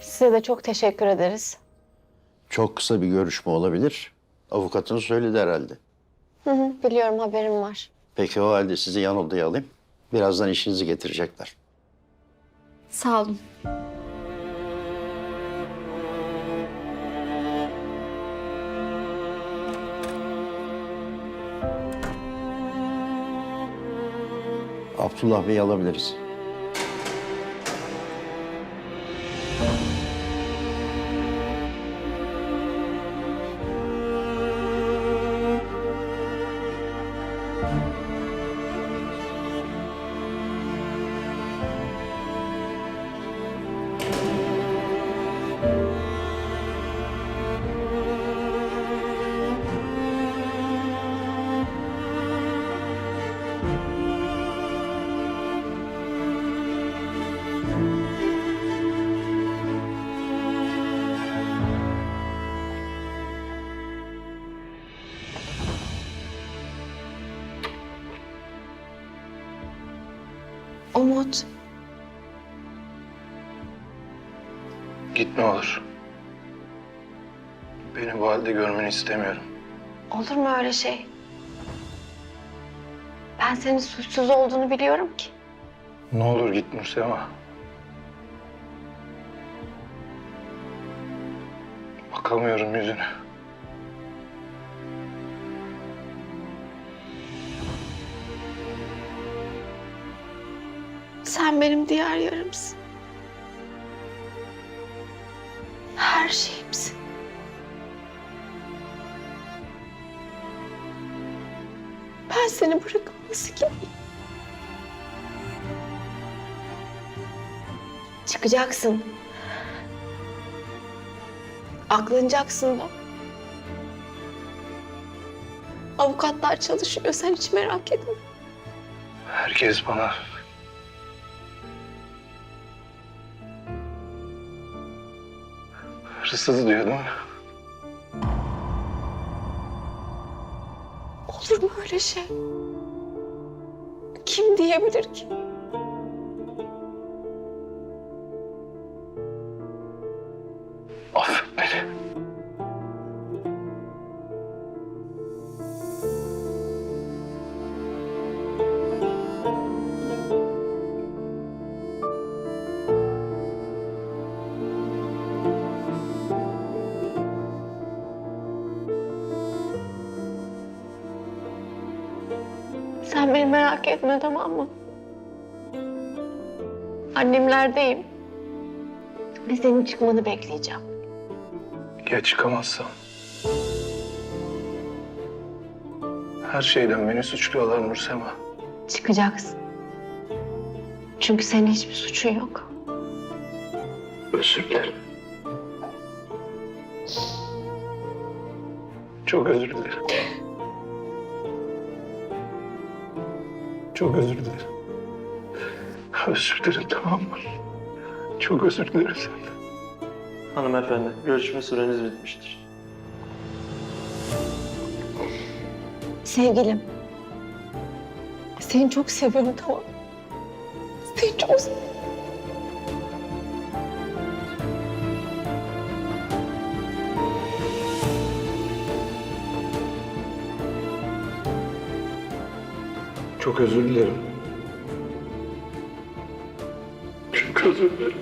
Size de çok teşekkür ederiz. Çok kısa bir görüşme olabilir. Avukatın söyledi herhalde. Hı hı, biliyorum haberim var. Peki o halde sizi yan odaya alayım. Birazdan işinizi getirecekler. Sağ olun. Abdullah Bey'i alabiliriz. Umut, Git ne olur. Beni bu halde görmeni istemiyorum. olur mu öyle şey? Ben senin suçsuz olduğunu biliyorum ki. Ne olur git Nursema. Bakamıyorum yüzüne. Sen benim diğer yarımsın. Her şeyimsin. Ben seni bırakıp nasıl? Çıkacaksın. Aklanacaksın da. Avukatlar çalışıyor. Sen hiç merak etme. Herkes bana... Hırsız diyor değil mi? Olur mu öyle şey? Kim diyebilir ki? Sen beni merak etme tamam mı? Annemlerdeyim. Ve senin çıkmanı bekleyeceğim. Ya çıkamazsam? Her şeyden beni suçluyorlar Nursema. Çıkacaksın. Çünkü senin hiçbir suçun yok. Özür dilerim. Çok özür dilerim. Çok özür dilerim. Özür dilerim tamam mı? Çok özür dilerim senden. Hanımefendi, görüşme süreniz bitmiştir. Sevgilim. Seni çok seviyorum tamam mı? Seni çok seviyorum. Çok özür dilerim. Çok özür dilerim.